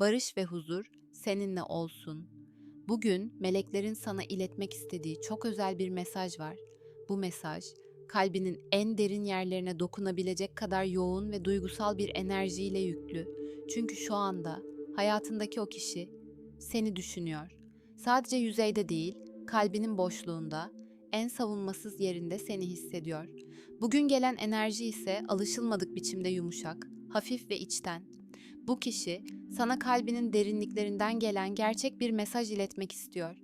Barış ve huzur seninle olsun. Bugün meleklerin sana iletmek istediği çok özel bir mesaj var. Bu mesaj kalbinin en derin yerlerine dokunabilecek kadar yoğun ve duygusal bir enerjiyle yüklü. Çünkü şu anda hayatındaki o kişi seni düşünüyor. Sadece yüzeyde değil, kalbinin boşluğunda, en savunmasız yerinde seni hissediyor. Bugün gelen enerji ise alışılmadık biçimde yumuşak, hafif ve içten. Bu kişi sana kalbinin derinliklerinden gelen gerçek bir mesaj iletmek istiyor.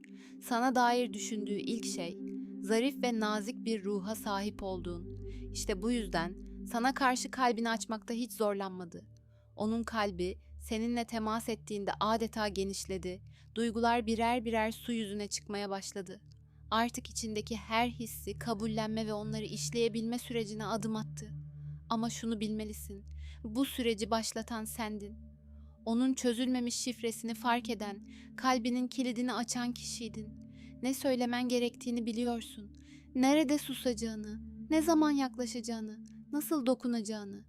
Sana dair düşündüğü ilk şey zarif ve nazik bir ruha sahip olduğun. İşte bu yüzden sana karşı kalbini açmakta hiç zorlanmadı. Onun kalbi seninle temas ettiğinde adeta genişledi. Duygular birer birer su yüzüne çıkmaya başladı. Artık içindeki her hissi kabullenme ve onları işleyebilme sürecine adım attı. Ama şunu bilmelisin. Bu süreci başlatan sendin. Onun çözülmemiş şifresini fark eden, kalbinin kilidini açan kişiydin. Ne söylemen gerektiğini biliyorsun. Nerede susacağını, ne zaman yaklaşacağını, nasıl dokunacağını.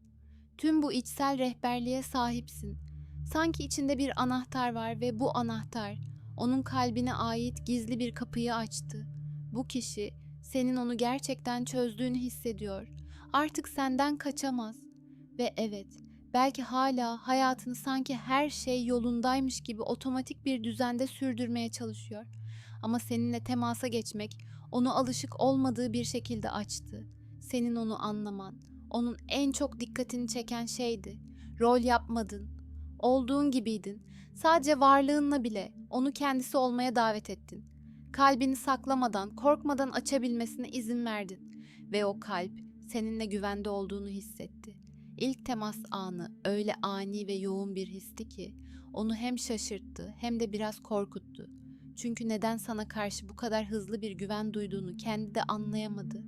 Tüm bu içsel rehberliğe sahipsin. Sanki içinde bir anahtar var ve bu anahtar onun kalbine ait gizli bir kapıyı açtı. Bu kişi senin onu gerçekten çözdüğünü hissediyor. Artık senden kaçamaz. Ve evet, belki hala hayatını sanki her şey yolundaymış gibi otomatik bir düzende sürdürmeye çalışıyor. Ama seninle temasa geçmek onu alışık olmadığı bir şekilde açtı. Senin onu anlaman, onun en çok dikkatini çeken şeydi. Rol yapmadın, olduğun gibiydin. Sadece varlığınla bile onu kendisi olmaya davet ettin. Kalbini saklamadan, korkmadan açabilmesine izin verdin ve o kalp seninle güvende olduğunu hissetti. İlk temas anı öyle ani ve yoğun bir histi ki onu hem şaşırttı hem de biraz korkuttu. Çünkü neden sana karşı bu kadar hızlı bir güven duyduğunu kendi de anlayamadı.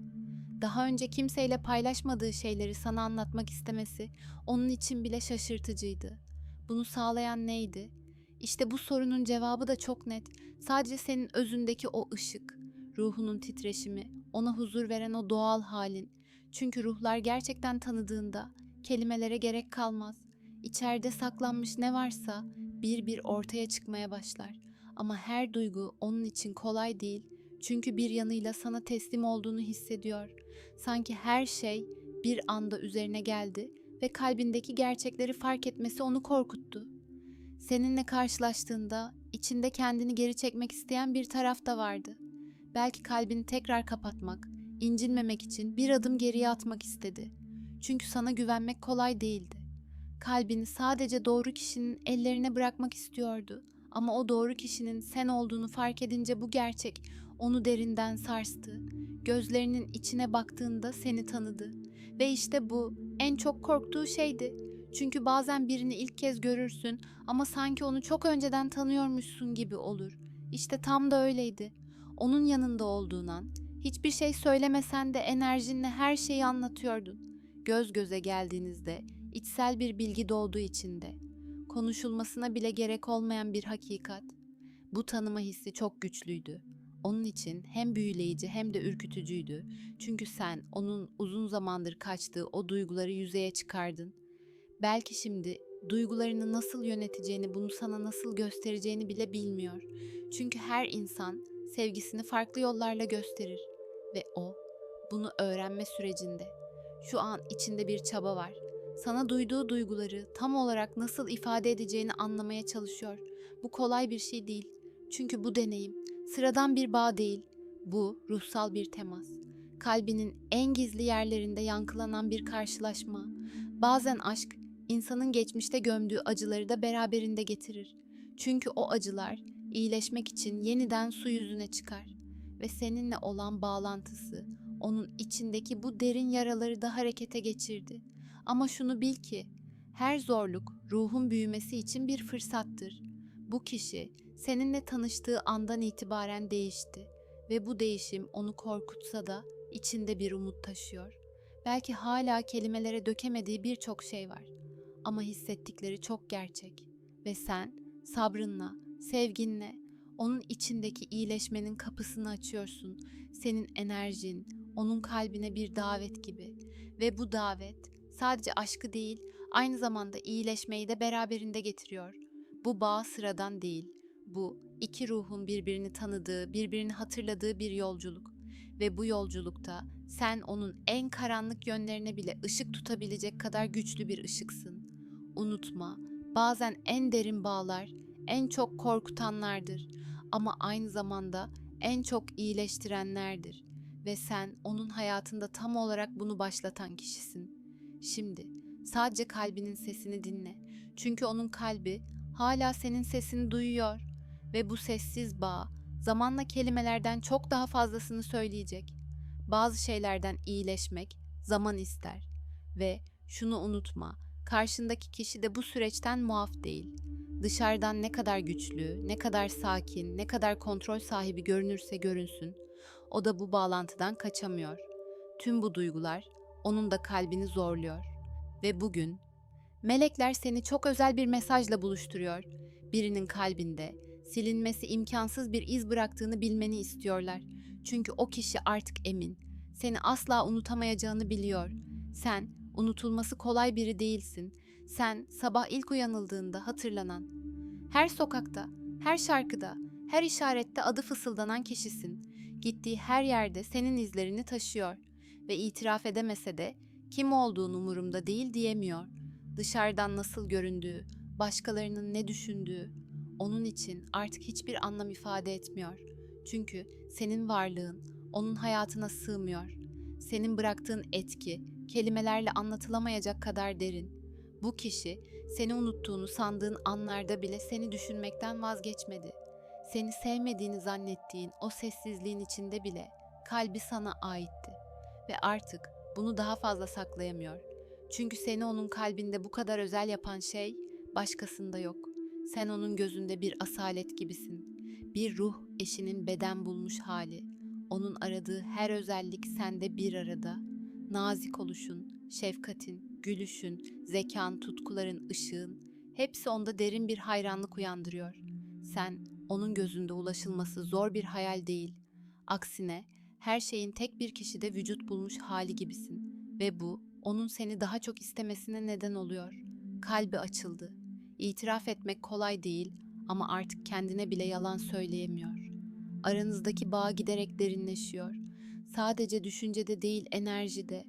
Daha önce kimseyle paylaşmadığı şeyleri sana anlatmak istemesi onun için bile şaşırtıcıydı. Bunu sağlayan neydi? İşte bu sorunun cevabı da çok net. Sadece senin özündeki o ışık, ruhunun titreşimi, ona huzur veren o doğal halin. Çünkü ruhlar gerçekten tanıdığında kelimelere gerek kalmaz. İçeride saklanmış ne varsa bir bir ortaya çıkmaya başlar. Ama her duygu onun için kolay değil. Çünkü bir yanıyla sana teslim olduğunu hissediyor. Sanki her şey bir anda üzerine geldi ve kalbindeki gerçekleri fark etmesi onu korkuttu. Seninle karşılaştığında içinde kendini geri çekmek isteyen bir taraf da vardı. Belki kalbini tekrar kapatmak, incinmemek için bir adım geriye atmak istedi. Çünkü sana güvenmek kolay değildi. Kalbini sadece doğru kişinin ellerine bırakmak istiyordu. Ama o doğru kişinin sen olduğunu fark edince bu gerçek onu derinden sarstı. Gözlerinin içine baktığında seni tanıdı. Ve işte bu en çok korktuğu şeydi. Çünkü bazen birini ilk kez görürsün ama sanki onu çok önceden tanıyormuşsun gibi olur. İşte tam da öyleydi. Onun yanında olduğun an, hiçbir şey söylemesen de enerjinle her şeyi anlatıyordun. Göz göze geldiğinizde içsel bir bilgi doğduğu içinde. Konuşulmasına bile gerek olmayan bir hakikat. Bu tanıma hissi çok güçlüydü. Onun için hem büyüleyici hem de ürkütücüydü. Çünkü sen onun uzun zamandır kaçtığı o duyguları yüzeye çıkardın. Belki şimdi duygularını nasıl yöneteceğini, bunu sana nasıl göstereceğini bile bilmiyor. Çünkü her insan sevgisini farklı yollarla gösterir ve o bunu öğrenme sürecinde. Şu an içinde bir çaba var. Sana duyduğu duyguları tam olarak nasıl ifade edeceğini anlamaya çalışıyor. Bu kolay bir şey değil. Çünkü bu deneyim sıradan bir bağ değil. Bu ruhsal bir temas. Kalbinin en gizli yerlerinde yankılanan bir karşılaşma. Bazen aşk insanın geçmişte gömdüğü acıları da beraberinde getirir. Çünkü o acılar iyileşmek için yeniden su yüzüne çıkar ve seninle olan bağlantısı onun içindeki bu derin yaraları da harekete geçirdi. Ama şunu bil ki her zorluk ruhun büyümesi için bir fırsattır. Bu kişi seninle tanıştığı andan itibaren değişti ve bu değişim onu korkutsa da içinde bir umut taşıyor. Belki hala kelimelere dökemediği birçok şey var ama hissettikleri çok gerçek ve sen sabrınla, sevginle onun içindeki iyileşmenin kapısını açıyorsun. Senin enerjin onun kalbine bir davet gibi ve bu davet sadece aşkı değil, aynı zamanda iyileşmeyi de beraberinde getiriyor. Bu bağ sıradan değil. Bu iki ruhun birbirini tanıdığı, birbirini hatırladığı bir yolculuk. Ve bu yolculukta sen onun en karanlık yönlerine bile ışık tutabilecek kadar güçlü bir ışıksın. Unutma, bazen en derin bağlar en çok korkutanlardır ama aynı zamanda en çok iyileştirenlerdir ve sen onun hayatında tam olarak bunu başlatan kişisin. Şimdi sadece kalbinin sesini dinle. Çünkü onun kalbi hala senin sesini duyuyor ve bu sessiz bağ zamanla kelimelerden çok daha fazlasını söyleyecek. Bazı şeylerden iyileşmek zaman ister ve şunu unutma. Karşındaki kişi de bu süreçten muaf değil. Dışarıdan ne kadar güçlü, ne kadar sakin, ne kadar kontrol sahibi görünürse görünsün, o da bu bağlantıdan kaçamıyor. Tüm bu duygular onun da kalbini zorluyor. Ve bugün melekler seni çok özel bir mesajla buluşturuyor. Birinin kalbinde silinmesi imkansız bir iz bıraktığını bilmeni istiyorlar. Çünkü o kişi artık emin. Seni asla unutamayacağını biliyor. Sen unutulması kolay biri değilsin. Sen sabah ilk uyanıldığında hatırlanan, her sokakta, her şarkıda, her işarette adı fısıldanan kişisin. Gittiği her yerde senin izlerini taşıyor ve itiraf edemese de kim olduğun umurumda değil diyemiyor. Dışarıdan nasıl göründüğü, başkalarının ne düşündüğü onun için artık hiçbir anlam ifade etmiyor. Çünkü senin varlığın onun hayatına sığmıyor. Senin bıraktığın etki kelimelerle anlatılamayacak kadar derin. Bu kişi seni unuttuğunu sandığın anlarda bile seni düşünmekten vazgeçmedi. Seni sevmediğini zannettiğin o sessizliğin içinde bile kalbi sana aitti ve artık bunu daha fazla saklayamıyor. Çünkü seni onun kalbinde bu kadar özel yapan şey başkasında yok. Sen onun gözünde bir asalet gibisin. Bir ruh eşinin beden bulmuş hali. Onun aradığı her özellik sende bir arada. Nazik oluşun, şefkatin, gülüşün, zekan, tutkuların, ışığın hepsi onda derin bir hayranlık uyandırıyor. Sen onun gözünde ulaşılması zor bir hayal değil. Aksine her şeyin tek bir kişide vücut bulmuş hali gibisin ve bu onun seni daha çok istemesine neden oluyor. Kalbi açıldı. İtiraf etmek kolay değil ama artık kendine bile yalan söyleyemiyor. Aranızdaki bağ giderek derinleşiyor. Sadece düşüncede değil enerjide,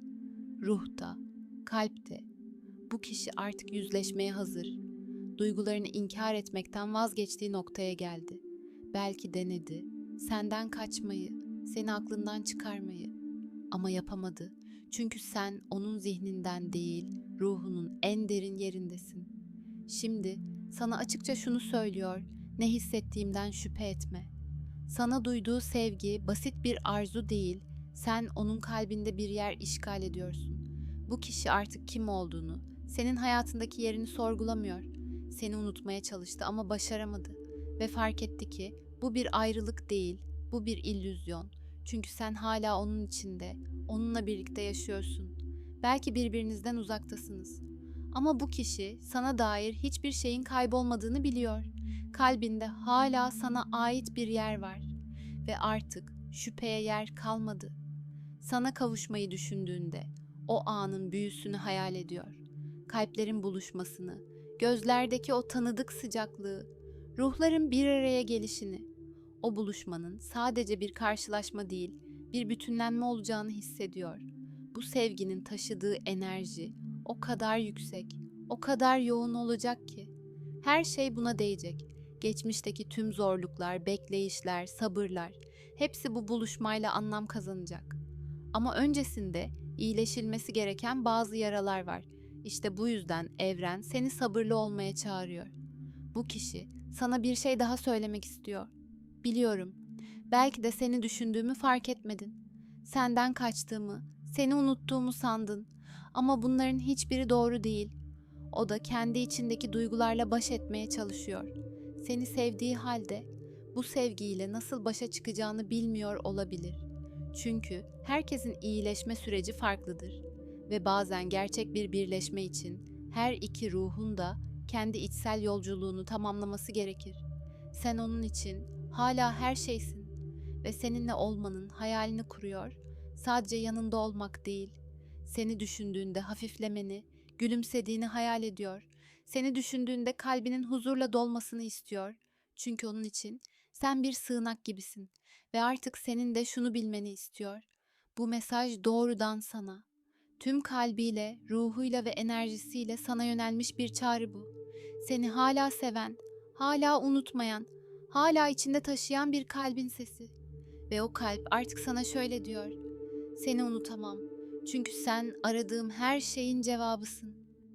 ruhta, kalpte. Bu kişi artık yüzleşmeye hazır. Duygularını inkar etmekten vazgeçtiği noktaya geldi. Belki denedi. Senden kaçmayı, seni aklından çıkarmayı. Ama yapamadı. Çünkü sen onun zihninden değil, ruhunun en derin yerindesin. Şimdi sana açıkça şunu söylüyor. Ne hissettiğimden şüphe etme. Sana duyduğu sevgi basit bir arzu değil, sen onun kalbinde bir yer işgal ediyorsun. Bu kişi artık kim olduğunu, senin hayatındaki yerini sorgulamıyor. Seni unutmaya çalıştı ama başaramadı ve fark etti ki bu bir ayrılık değil, bu bir illüzyon. Çünkü sen hala onun içinde, onunla birlikte yaşıyorsun. Belki birbirinizden uzaktasınız. Ama bu kişi sana dair hiçbir şeyin kaybolmadığını biliyor. Kalbinde hala sana ait bir yer var ve artık şüpheye yer kalmadı. Sana kavuşmayı düşündüğünde o anın büyüsünü hayal ediyor. Kalplerin buluşmasını, gözlerdeki o tanıdık sıcaklığı, ruhların bir araya gelişini. O buluşmanın sadece bir karşılaşma değil, bir bütünlenme olacağını hissediyor. Bu sevginin taşıdığı enerji o kadar yüksek, o kadar yoğun olacak ki her şey buna değecek. Geçmişteki tüm zorluklar, bekleyişler, sabırlar hepsi bu buluşmayla anlam kazanacak. Ama öncesinde iyileşilmesi gereken bazı yaralar var. İşte bu yüzden evren seni sabırlı olmaya çağırıyor. Bu kişi sana bir şey daha söylemek istiyor. Biliyorum. Belki de seni düşündüğümü fark etmedin. Senden kaçtığımı, seni unuttuğumu sandın. Ama bunların hiçbiri doğru değil. O da kendi içindeki duygularla baş etmeye çalışıyor. Seni sevdiği halde bu sevgiyle nasıl başa çıkacağını bilmiyor olabilir. Çünkü herkesin iyileşme süreci farklıdır ve bazen gerçek bir birleşme için her iki ruhun da kendi içsel yolculuğunu tamamlaması gerekir. Sen onun için hala her şeysin ve seninle olmanın hayalini kuruyor. Sadece yanında olmak değil, seni düşündüğünde hafiflemeni, gülümsediğini hayal ediyor. Seni düşündüğünde kalbinin huzurla dolmasını istiyor. Çünkü onun için sen bir sığınak gibisin ve artık senin de şunu bilmeni istiyor. Bu mesaj doğrudan sana. Tüm kalbiyle, ruhuyla ve enerjisiyle sana yönelmiş bir çağrı bu. Seni hala seven, hala unutmayan, hala içinde taşıyan bir kalbin sesi. Ve o kalp artık sana şöyle diyor. Seni unutamam. Çünkü sen aradığım her şeyin cevabısın.